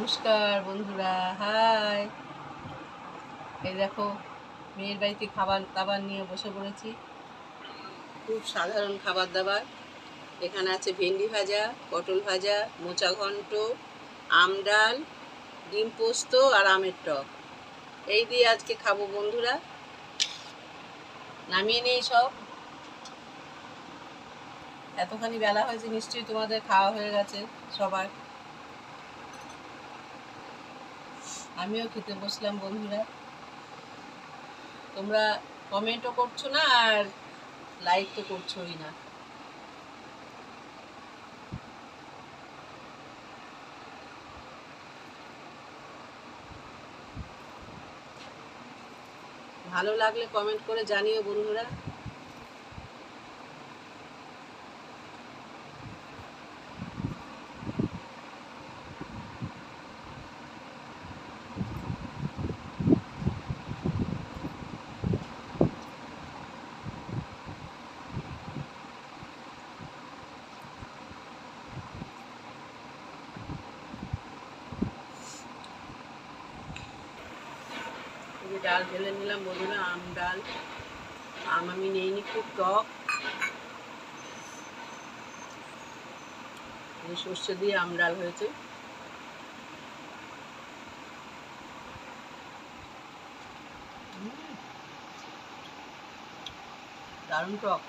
নমস্কার, বন্ধুরা। হাই। এই দেখো, মেয়ের বাড়িতে খাবার, দাবার নিয়ে বসে পড়েছি। খুব সাধারণ খাবার দাবার। এখানে আছে ভেন্ডি ভাজা, পটল ভাজা, মোচা ঘন্ট, আম ডাল, ডিম পোস্ত আর আমের টক। এই দিয়ে আজকে খাব, বন্ধুরা। নামিয়ে নেই সব। এতখানি বেলা হয়েছে, নিশ্চয়ই তোমাদের খাওয়া হয়ে গেছে সবার। আমিও খেতে বসলাম, বন্ধুরা। তোমরা কমেন্টও করছ না আর লাইক তো করছোই না। ভালো লাগলে কমেন্ট করে জানিও, বন্ধুরা। ডাল ঢেলে নিলাম বন্ধুরা আম ডাল। আম আমি নিইনি খুব টক। সর্ষে দিয়ে আম ডাল হয়েছে। দারুণ টক।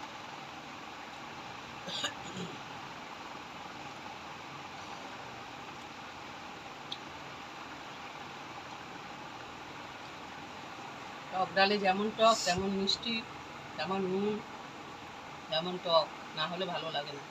টক, ডালে যেমন টক, তেমন মিষ্টি, তেমন নুন, তেমন টক, না হলে ভালো লাগে না।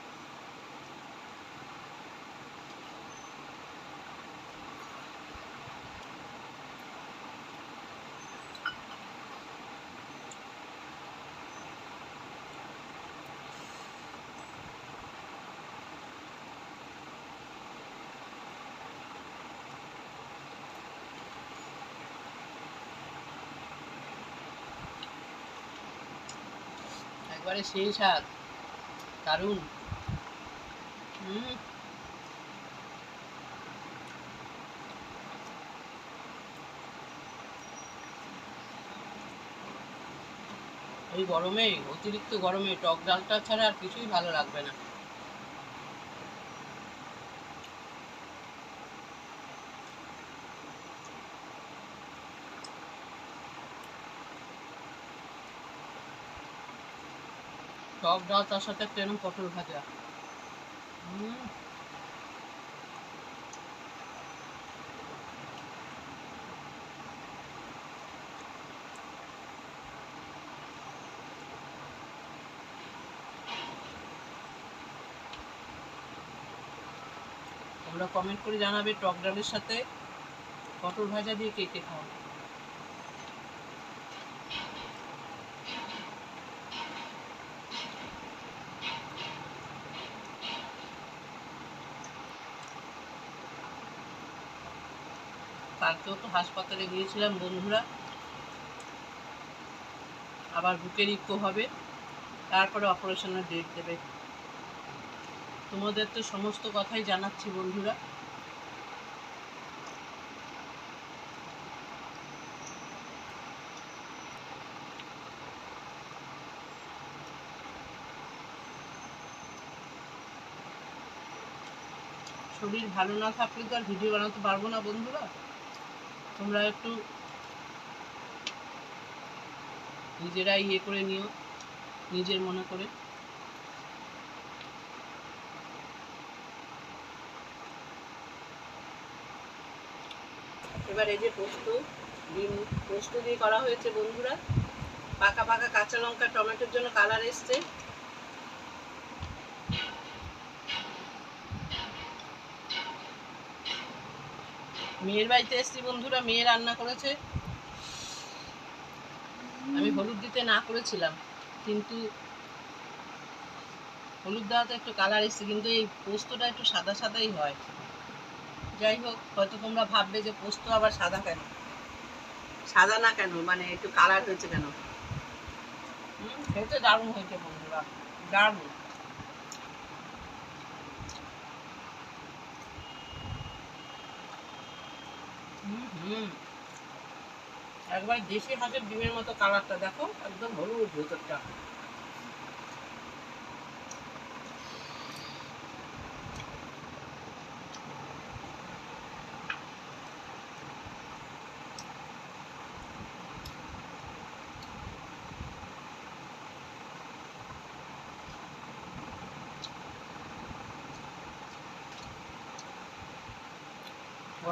একবারে সেই স্বাদ। দারুণ। এই গরমে, অতিরিক্ত গরমে টক ডালটা ছাড়া আর কিছুই ভালো লাগবে না। টক ডাল তার সাথে একটা পটল ভাজা। তোমরা কমেন্ট করে জানাবে টক ডালের সাথে পটল ভাজা দিয়ে কে কে খাও কালকেও তো হাসপাতালে গিয়েছিলাম বন্ধুরা। আবার বুকের ইকো হবে, তারপরে অপারেশনের ডেট দেবে। তোমাদের তো সমস্ত কথাই জানাচ্ছি, বন্ধুরা। শরীর ভালো না থাকলে তো আর ভিডিও বানাতে পারব না, বন্ধুরা। তোমরা একটু নিজেরাই ইয়ে করে নিও, নিজের মনে করে। এবার এই যে পোস্ত, ডিম, পোস্ত দিয়ে করা হয়েছে বন্ধুরা। পাকা পাকা কাঁচা লঙ্কা, টমেটোর জন্য কালার এসছে। মেয়ের বাড়িতে এসছি বন্ধুরা, মেয়ে রান্না করেছে। আমি হলুদ দিতে না করেছিলাম, কিন্তু হলুদ দেওয়াতে একটু কালার এসছে, কিন্তু এই পোস্তটা একটু সাদা সাদাই হয়। যাই হোক, হয়তো তোমরা ভাববে যে পোস্ত আবার সাদা কেন? সাদা না কেন? মানে একটু কালার হয়েছে কেন? খেতে দারুণ হয়েছে বন্ধুরা, দারুণ। একবার দেশি হাঁসের ডিমের মতো কালারটা দেখো একদম হলুদ ভেতরটা।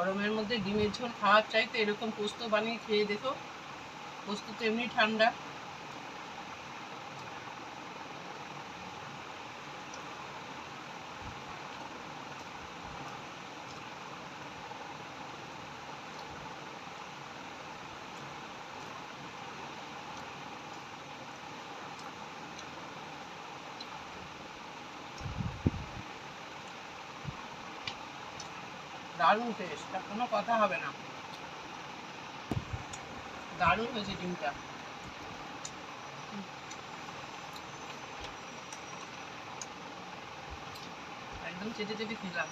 গরমের মধ্যে ডিমের ঝোল খাওয়ার চাইতে এরকম পোস্ত বানিয়ে খেয়ে দেখো। পোস্ত তো এমনি ঠান্ডা। দারুণ টেস্ট কোনো কথা হবে না। দারুণ হয়েছে ডিমটা। একদম চেটে চেটে খেলাম।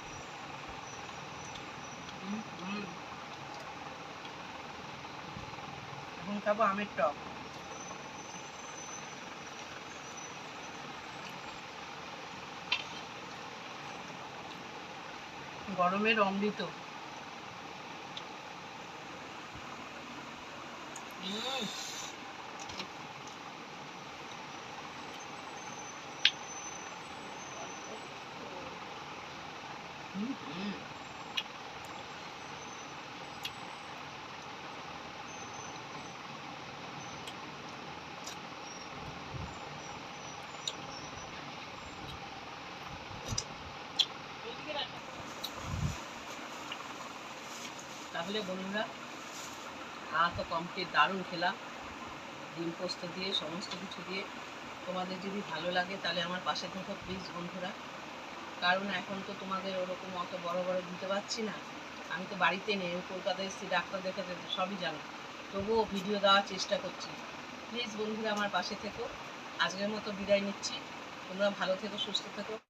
এখন খাব আমের টক। গরমের অমৃত। হুম, তাহলে বন্ধুরা খাওয়া তো কমপ্লিট দারুণ খেলাম ডিম পোস্ত দিয়ে, সমস্ত কিছু দিয়ে। তোমাদের যদি ভালো লাগে, তাহলে আমার পাশে থেকো প্লিজ বন্ধুরা। কারণ এখন তো তোমাদের ওরকম অত বড় বড় দিতে পারছি না। আমি তো বাড়িতে নেই কলকাতায় এসেছি, ডাক্তার দেখাতে, সবই জানো। তবুও ভিডিও দেওয়ার চেষ্টা করছি। প্লিজ বন্ধুরা, আমার পাশে থেকো। আজকের মতো বিদায় নিচ্ছি। তোমরা ভালো থেকো, সুস্থ থেকো।